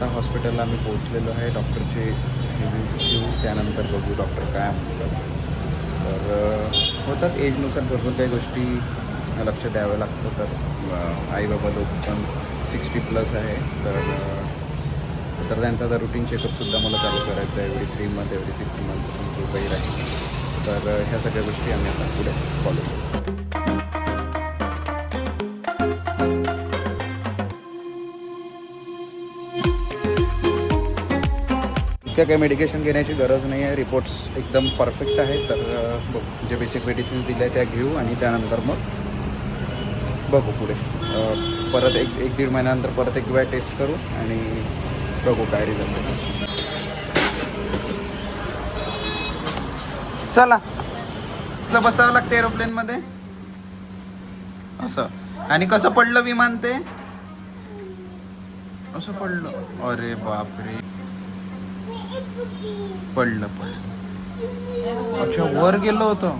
आता हॉस्पिटलला आम्ही पोहोचलेलो आहे. डॉक्टरचे रिव्ह्यूज घेऊ. त्यानंतर बघू डॉक्टर काय म्हणतात. तर होतात एजनुसार भरपूर काही गोष्टी लक्ष द्यावं लागतं. तर आई बाबा लोक पण सिक्स्टी प्लस आहे. तर तर त्यांचा आता रुटीन चेकअपसुद्धा मला चालू करायचं आहे. एवढी थ्री मंथ एवढी सिक्स मंथ जो काही राहील तर ह्या सगळ्या गोष्टी आम्ही आता पुढे फॉलो करू. इतक्या काही मेडिकेशन घेण्याची गरज नाही आहे रिपोर्ट्स एकदम परफेक्ट आहेत. तर बघू. जे बेसिक मेडिसिन्स दिल्या त्या घेऊ आणि त्यानंतर मग बघू पुढे. परत एक एक दीड महिन्यानंतर परत एक वेळा टेस्ट करू आणि बघू काय रिझल्ट चला. बसावं लागतं एरोप्लेनमध्ये असं. आणि कसं पडलं विमान ते? असं पडलं. अरे बापरे. पडलं पडलं. अच्छा वर गेलो होतो.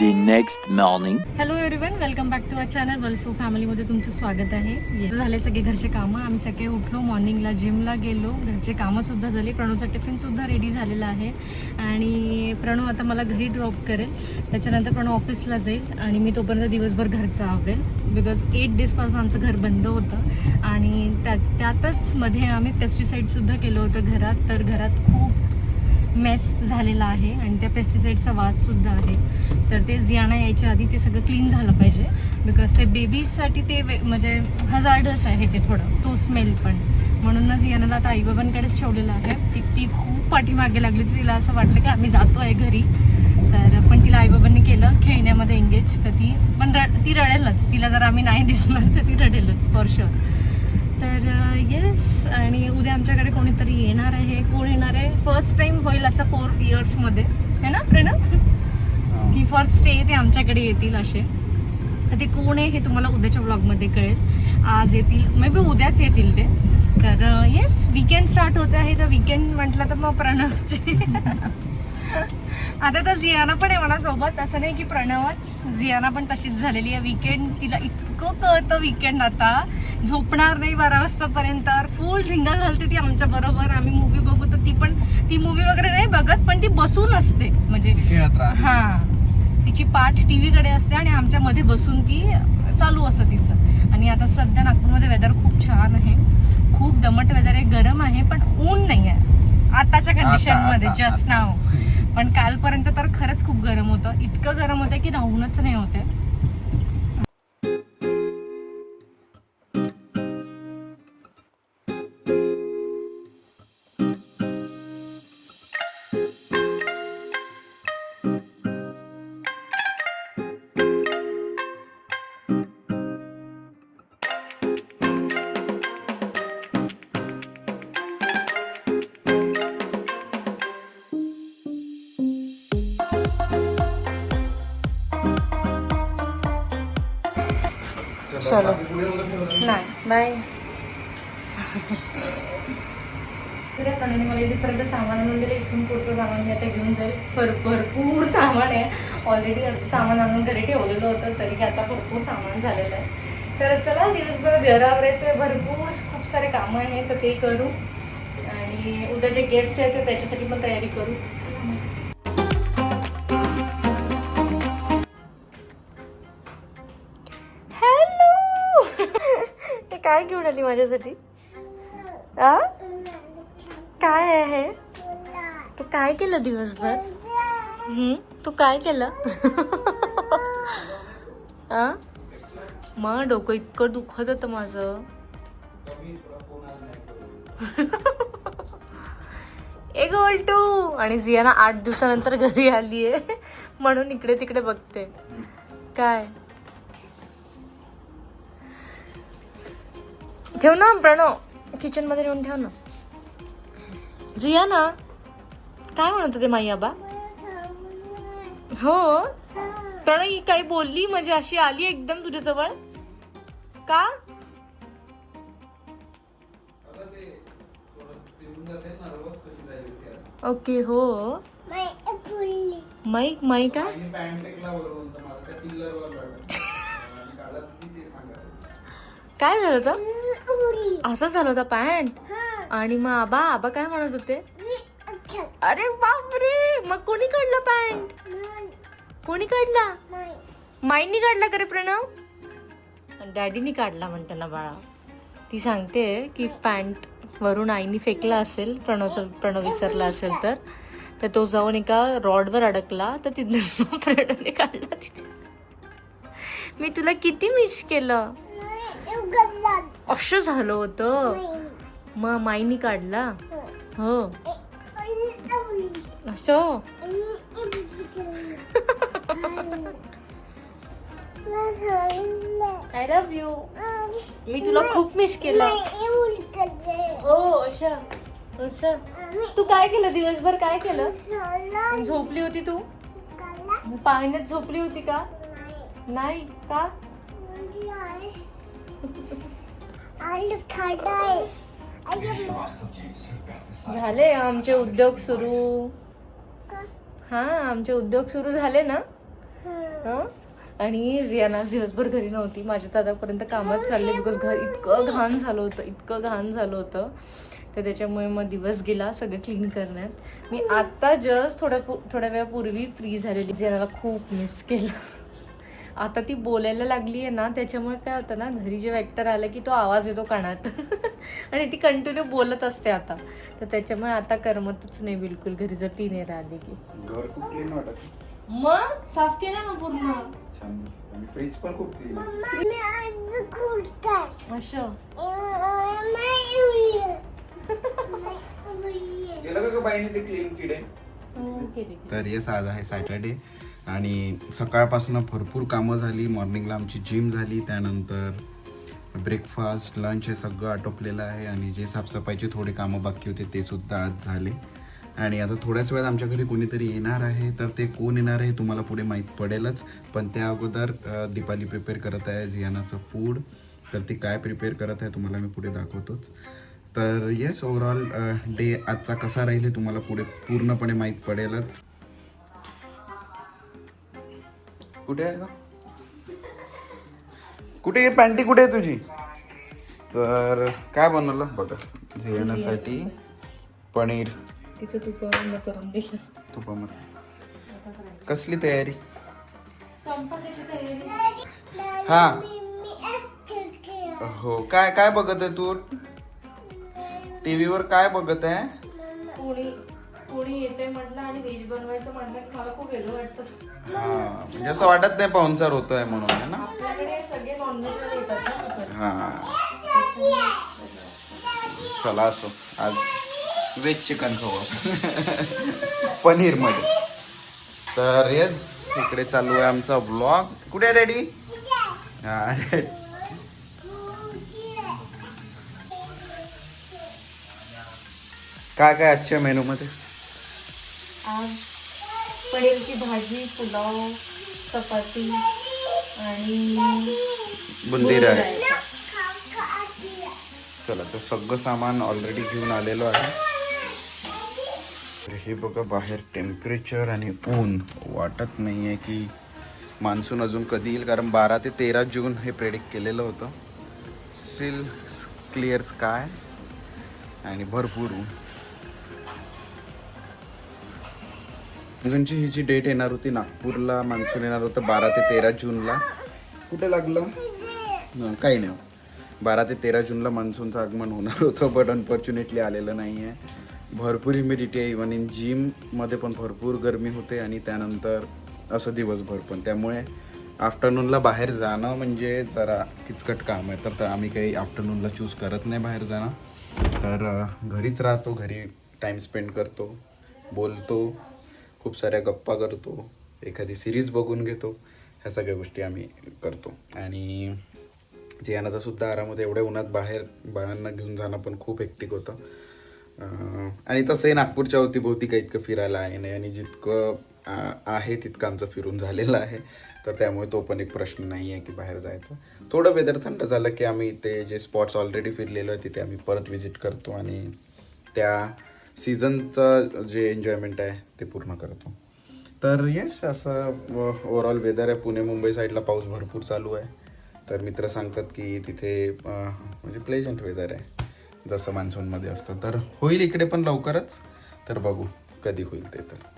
The next morning. Hello everyone welcome back to our channel वल्फू फॅमिलीमध्ये तुमचं स्वागत आहे. Yes. झाले सगळे घरचे कामं. आम्ही सगळे उठलो मॉर्निंगला जिमला गेलो. घरचे कामंसुद्धा झाली. प्रणवचा टिफिन सुद्धा रेडी झालेला आहे. आणि प्रणव आता मला घरी ड्रॉप करेल. त्याच्यानंतर प्रणव ऑफिसला जाईल आणि मी तोपर्यंत दिवसभर घरचं आवडेल बिकॉज एट डेजपासून आमचं घर बंद होतं. आणि त्यात त्यातच मध्ये आम्ही पेस्टिसाईडसुद्धा केलं होतं घरात. तर घरात खूप मेस झालेला आहे आणि त्या पेस्टिसाईडचा वाससुद्धा आहे. तर ते जियाना यायच्या आधी ते सगळं क्लीन झालं पाहिजे. बिकॉज ते बेबीजसाठी ते वे- म्हणजे हजार्डस आहे ते थोडं. तो स्मेल पण. म्हणूनच यानाला आता आईबाबांकडेच ठेवलेलं आहे. ती ती खूप पाठीमागे लागली होती. तिला असं वाटलं की आम्ही जातो आहे घरी. तर पण तिला आईबाबांनी केलं. खेळण्यामध्ये एंगेज तर ती पण र ती रडेलच. तिला जर आम्ही नाही दिसणार तर ती रडेलच फॉर शुअर तर येस आणि उद्या आमच्याकडे कोणीतरी येणार आहे कोण येणार आहे? फर्स्ट टाइम होईल असं फोर इयर्समध्ये है ना प्रणव? की फर्स्ट स्टे ते आमच्याकडे येतील असे. तर ते कोण आहे हे तुम्हाला उद्याच्या ब्लॉगमध्ये कळेल. आज येतील मे बी उद्याच येतील ते. तर येस विकेंड स्टार्ट होते आहे तर विकेंड म्हटलं तर मग प्रणवचे. आता तर जियाना पण आहे मला सोबत असं नाही की प्रणवच जियाना पण तशीच झालेली आहे. विकेंड तिला इतकं कळतं विकेंड आता. झोपणार नाही बारा वाजतापर्यंत. फुल धिंगा घालते ती आमच्या बरोबर. आम्ही मूवी बघू तर ती पण ती मूवी वगैरे नाही बघत पण ती बसून असते. म्हणजे हा. तिची पाठ टीव्हीकडे असते आणि आमच्या मध्ये बसून ती चालू असतं तिचं. आणि आता सध्या नागपूरमध्ये वेदर खूप छान आहे. खूप दमट वेदर आहे. गरम आहे पण ऊन नाही आहे आताच्या कंडिशनमध्ये आता, जस्ट नाव पण कालपर्यंत तर खरंच खूप गरम होतं. इतकं गरम होतं की राहूनच नाही होते. चलो। नाही बाय. तर प्रणीने मला इथेपर्यंत सामान आणून दिलं इथून पुढचं सामान मी आता घेऊन जाईल. भर भरपूर सामान आहे. ऑलरेडी सामान आणून घरी ठेवलेलं होतं तरी आता भरपूर सामान झालेलं आहे. तर चला दिवसभर घरावरायचं भरपूर खूप सारे कामं आहेत तर ते करू. आणि उद्या जे गेस्ट आहेत ते त्याच्यासाठी पण तयारी करू. चला काय घेऊन आली माझ्यासाठी? आ? काय आहे? तू काय केलं दिवसभर? तू काय केलं? आ? मग डोकं इतकं दुखत होतं माझं. ए गोल्टू आणि जियाना आठ दिवसानंतर घरी आली आहे म्हणून इकडे तिकडे बघते. काय? ठेव ना प्रणव. किचनमध्ये नेऊन ठेव ना. जिया ना. काय म्हणत होते माई आबा? हो. प्रणव ही काही बोलली म्हणजे अशी आली एकदम तुझ्याजवळ? का? ओके हो. माईक माईक का काय झालं होतं? असं झालं होतं पॅन्ट? आणि मग आबा आबा काय म्हणत होते? अरे बापरे मग कोणी काढलं पॅन्ट? कोणी काढला? माईनी काढला का रे प्रणव? डॅडीनी काढला म्हणते ना बाळा. ती सांगते की पॅन्ट वरून आईनी फेकला असेल प्रणवचं प्रणव विसरला असेल तर तर तो जाऊन एका रॉडवर अडकला तर तिथून प्रणवने काढला तिथे. मी तुला किती मिस केलं. असं झालं होतं. मग माईनी काढला. हो. असं? आय लव्ह यू मी तुला खूप मिस केलं. हो असं. असं. तू काय केलं दिवसभर? काय केलं? झोपली होती तू? पाण्यात झोपली होती का? नाही का? झाले आमचे उद्योग सुरू. हा आमचे उद्योग सुरू झाले ना? हं? आणि जियाना आज दिवसभर घरी नव्हती. माझ्या तर आतापर्यंत कामात चालले बिकॉज घर इतकं घाण झालं होतं इतकं घाण झालं होतं. तर त्याच्यामुळे मग दिवस गेला सगळं क्लीन करण्यात. मी आता जस्ट थोड्या थोड्या वेळापूर्वी फ्री झालेली. जियानाला खूप मिस केलं. आता ती बोलायला लागली आहे ना त्याच्यामुळे काय होतं ना घरी जेव्हा ॲक्टर आलं की तो आवाज येतो कानात. आणि ती कंटिन्यू बोलत असते आता. तर त्याच्यामुळे आता करमतच नाही बिलकुल घरी जर ती नाही राहिली की. घर खूप क्लीन वाटत. मग? साफ केलं ना पूर्ण? छान दिसतं. आणि फ्रीज पण खूप क्लीन असं? केलं का बाईने ते क्लीन किडे? हो, तर येस आज आहे सॅटर्डे आणि सकाळपासून भरपूर कामं झाली. मॉर्निंगला आमची जिम झाली. त्यानंतर ब्रेकफास्ट लंच हे सगळं आटोपलेलं आहे आणि जे साफसफाईचे थोडे कामं बाकी होते ते सुद्धा आज झाले. आणि आता थोड्याच वेळात आमच्या घरी कोणीतरी येणार आहे. तर ते कोण येणार आहे तुम्हाला पुढे माहीत पडेलच. पण त्या अगोदर दीपाली प्रिपेअर करत आहे झियानाचं फूड तर ती काय प्रिपेअर करत आहे तुम्हाला मी पुढे दाखवतोच. तर येस ओवरऑल डे आजचा कसा राहील हे तुम्हाला पुढे पूर्णपणे माहीत पडेलच. कुठे आहे का कुठे पॅन्टी कुठे आहे तुझी? तर काय बनवलं? बघा जेवणासाठी पनीर. तिचं तू करून करून दिलं तुपामध्ये कसली तयारी? हा. हो काय काय बघत आहे तू? टीव्हीवर काय बघत आहे? कोणी येते म्हटलं आणि व्हेज बनवायचं म्हटलं की मला खूप वेगळं वाटतं. हा म्हणजे असं वाटत नाही पाहुणचार होतोय म्हणून आहे ना? आपल्याकडे सगळे नॉनव्हेज येतात ना हा. चला असो आज व्हेज चिकन खाऊ पनीरमध्ये तर येस इकडे चालू आहे आमचा ब्लॉग कुठे रेडी काय काय आजच्या मेनू मध्ये? आज पनीरची भाजी पुलाव चपाती आणि बुंदी आहे चला तर सगळं सामान ऑलरेडी घेऊन आलेलो आहे. तर हे बघा बाहेर टेम्परेचर आणि ऊन. वाटत नाही आहे की मान्सून अजून कधी येईल कारण बारा ते तेरा जून हे प्रेडिक्ट केलेलं होतं. स्टील क्लिअर स्काय आणि भरपूर ऊन. अजूनची ही जी डेट येणार होती नागपूरला मान्सून येणार होतं बारा ते तेरा जूनला. कुठे लागलं? काही नाही. बारा ते तेरा जूनला मान्सूनचं आगमन होणार होतं बट अनफॉर्च्युनेटली आलेलं नाही आहे भरपूर ह्युमिडिटी आहे इवन इन जिममध्ये पण भरपूर गरमी होते आणि त्यानंतर असं दिवसभर पण. त्यामुळे आफ्टरनूनला बाहेर जाणं म्हणजे जरा किचकट काम आहे. तर तर आम्ही काही आफ्टरनूनला चूज करत नाही बाहेर जाणं. तर घरीच राहतो घरी टाईम स्पेंड करतो बोलतो. खूप साऱ्या गप्पा करतो एखादी सिरीज बघून घेतो ह्या सगळ्या गोष्टी आम्ही करतो. आणि जियानाचा सुद्धा आरामध्ये एवढ्या उन्हात बाहेर बाळांना घेऊन जाणं पण खूप हेक्टिक होतं. आणि तसंही नागपूरच्या अवतीभोवती काही इतकं फिरायला आहे नाही आणि जितकं आहे तितकं आमचं फिरून झालेलं आहे. तर त्यामुळे तो पण एक प्रश्न नाही आहे की बाहेर जायचं. थोडं वेदर थंड झालं की आम्ही ते जे स्पॉट्स ऑलरेडी फिरलेलो आहे तिथे आम्ही परत विजिट करतो आणि त्या सीझनचं जे एन्जॉयमेंट आहे ते पूर्ण करतो. तर येस असं ओव्हरऑल वेदर आहे. पुणे मुंबई साईडला पाऊस भरपूर चालू आहे. तर मित्र सांगतात की तिथे म्हणजे प्लेजंट वेदर आहे. जसं मान्सूनमध्ये असतं. तर होईल इकडे पण लवकरच. तर बघू कधी होईल ते तर.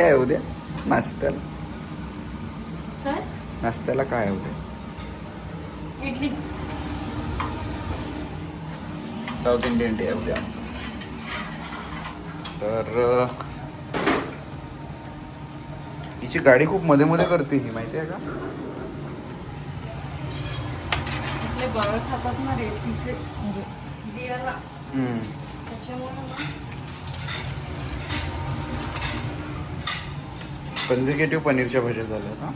काय आहे उद्या? नाश्त्याला. काय? नाश्त्याला काय आहे उद्या? इडली. साऊथ इंडियन डे आहे उद्या आमचं. तर हिची गाडी खूप मध्ये मध्ये करते ही माहिती आहे का? बाळ खातात ना रेतीचे म्हणजे बियाला. हम्म. त्याच्यामुळे ना कन्झिक्युटिव्ह पनीरच्या भाज्या झाल्या ना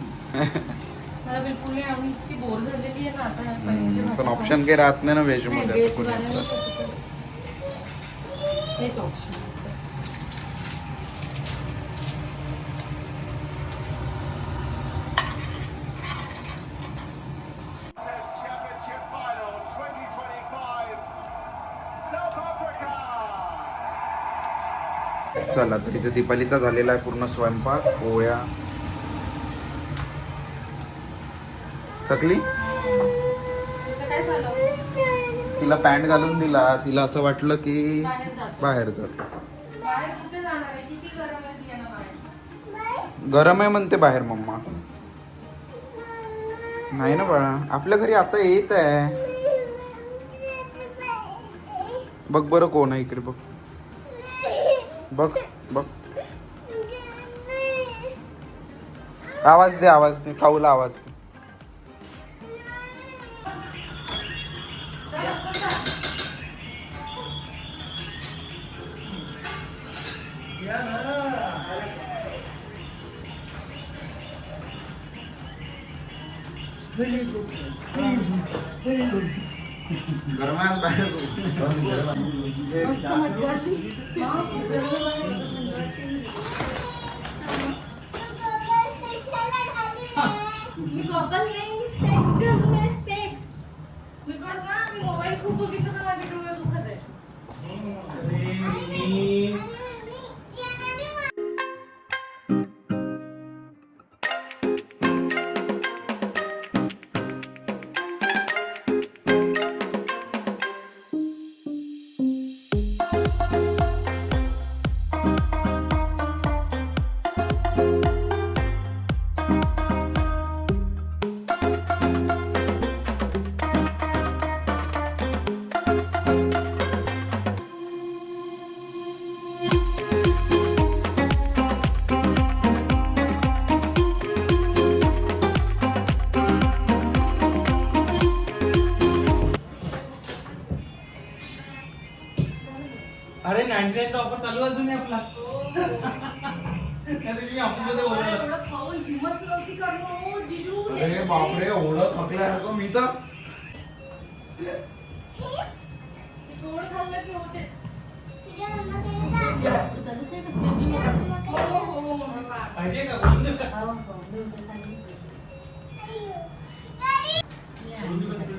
पण. ऑप्शन काही राहत नाही ना व्हेजमध्ये veg आता वाल्यांना कोणी. कसं तर- हेच ऑप्शन असतं Test Championship Final 2025, South Africa. चला तर इथे दीपालीचा झालेला आहे पूर्ण स्वयंपाक पोळ्या. थकली तिला पॅन्ट घालून दिला. तिला असं वाटलं की बाहेर जातो. गरम आहे गरम आहे म्हणते बाहेर मम्मा. नाही ना बाळा आपल्या घरी आता येत आहे. बघ बरं कोण आहे इकडे बघ. बघ बघ. आवाज दे आवाज दे. खाऊला आवाज दे. मी गॉगल नाही मी स्पेक्स घालून आहे स्पेक्स बिकॉज ना मी मोबाईल खूप बघितलं तर माझे डोळे दुखत आहे अरे नाईन्टी नाईनचा ऑफर चालू अजून आहे आपला त्या दिवशी मी ऑफिसमध्ये मला बोलवलं एवढं खाऊन जिमच नव्हती करणं हो, जिजू अरे बापरे. एवढं थकल्यासारखं मी तर खाल्लं की होतेच हो हो हो मम्मा. पाहिजे का बोलून देऊ का? हो, हो, मी. बोलून का तिकडे?